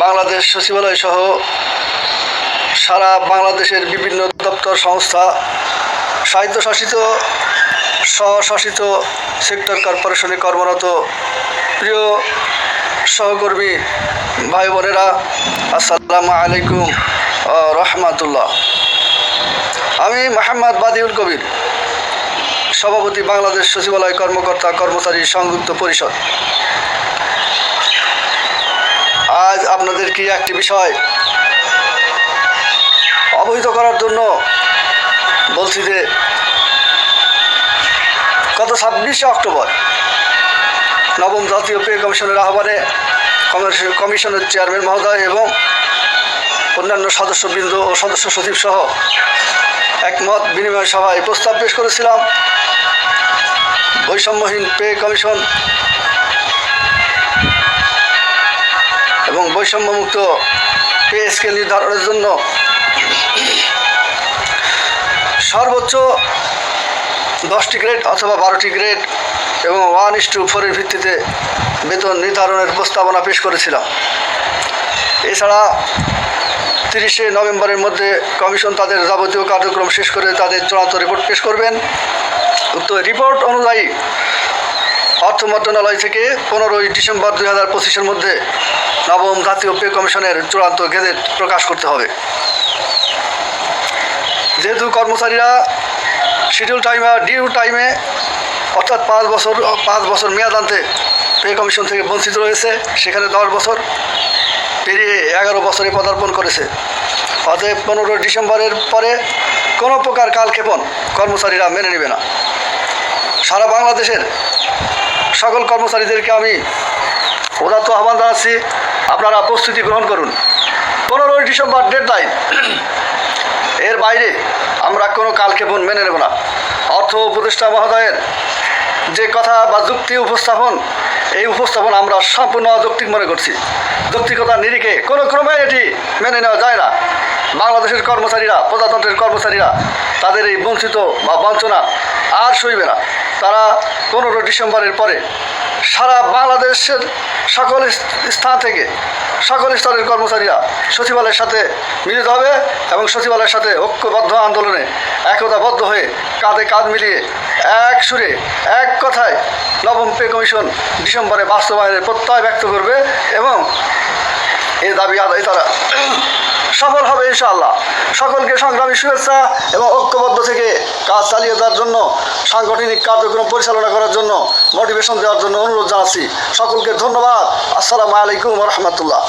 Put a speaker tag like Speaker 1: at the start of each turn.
Speaker 1: বাংলাদেশ সচিবালয় সহ সারা বাংলাদেশের বিভিন্ন দপ্তর সংস্থা, স্বায়ত্তশাসিত, স্বশাসিত সেক্টর কর্পোরেশনে কর্মরত প্রিয় সহকর্মী ভাই বোনেরা আসসালামু আলাইকুম রহমাতুল্লাহ। আমি মোহাম্মদ বাদিউল কবির, সভাপতি বাংলাদেশ সচিবালয় কর্মকর্তা কর্মচারী সংযুক্ত পরিষদ। কি একটি বিষয় অবহিত করার জন্য বলছি যে গত ছাব্বিশে অক্টোবর নবম জাতীয় পে কমিশনের আহ্বানে কমিশনের চেয়ারম্যান মহোদয় এবং অন্যান্য সদস্যবৃন্দ ও সদস্য সচিব সহ একমত বিনিময় সভায় প্রস্তাব পেশ করেছিলাম। বৈষম্যহীন পে কমিশন বৈষম্যমুক্ত পে স্কেল নির্ধারণের জন্য সর্বোচ্চ দশটি গ্রেড অথবা বারোটি গ্রেড এবং ওয়ান ইস টু ফোরের ভিত্তিতে বেতন নির্ধারণের প্রস্তাবনা পেশ করেছিলাম। এছাড়া তিরিশে নভেম্বরের মধ্যে কমিশন তাদের যাবতীয় কার্যক্রম শেষ করে তাদের চূড়ান্ত রিপোর্ট পেশ করবেন। উক্ত রিপোর্ট অনুযায়ী অর্থ মন্ত্রণালয় থেকে পনেরোই ডিসেম্বর দুই হাজার পঁচিশের মধ্যে নবম জাতীয় পে কমিশনের চূড়ান্ত গেজেট প্রকাশ করতে হবে। যেহেতু কর্মচারীরা শিডিউল টাইমে ডিউ টাইমে অর্থাৎ পাঁচ বছর পাঁচ বছর মেয়াদ আনতে পে কমিশন থেকে বঞ্চিত রয়েছে, সেখানে দশ বছর পেরিয়ে এগারো বছরে পদার্পণ করেছে। অতএব পনেরোই ডিসেম্বরের পরে কোনো প্রকার কালক্ষেপণ কর্মচারীরা মেনে নেবে না। সারা বাংলাদেশের সকল কর্মচারীদেরকে আমি উদাত্ত আহ্বান জানাচ্ছি, আপনারা প্রস্তুতি গ্রহণ করুন। পনেরোই ডিসেম্বর ডেড লাইন এর বাইরে আমরা কোনো কালক্ষেপণ মেনে নেব না। অর্থ উপদেষ্টা মহোদয়ের যে কথা বা যুক্তি উপস্থাপন, এই উপস্থাপন আমরা সম্পূর্ণ অযৌক্তিক মনে করছি। যৌক্তিকতার নিরিখে কোনো ক্রমে এটি মেনে নেওয়া যায় না। বাংলাদেশের কর্মচারীরা, প্রজাতন্ত্রের কর্মচারীরা, তাদের এই বঞ্চিত বা বঞ্চনা আর সইবে না। তারা পনেরো ডিসেম্বরের পরে সারা বাংলাদেশের সকল স্থান থেকে সকল স্তরের কর্মচারীরা সচিবালয়ের সাথে মিলিত হবে এবং সচিবালয়ের সাথে ঐক্যবদ্ধ আন্দোলনে একতাবদ্ধ হয়ে কাঁধে কাঁধ মিলিয়ে এক সুরে, এক কথায় নবম পে কমিশন ডিসেম্বরে বাস্তবায়নের প্রত্যয় ব্যক্ত করবে এবং এই দাবি আদায় তারা সফল হবে ইনশাআল্লাহ। সকলকে সংগ্রামী শুভেচ্ছা এবং ঐক্যবদ্ধ থেকে কাজ চালিয়ে যাওয়ার জন্য, সাংগঠনিক কার্যক্রম পরিচালনা করার জন্য মোটিভেশন দেওয়ার জন্য অনুরোধ জানাচ্ছি। সকলকে ধন্যবাদ। আসসালামু আলাইকুম রহমতুল্লাহ।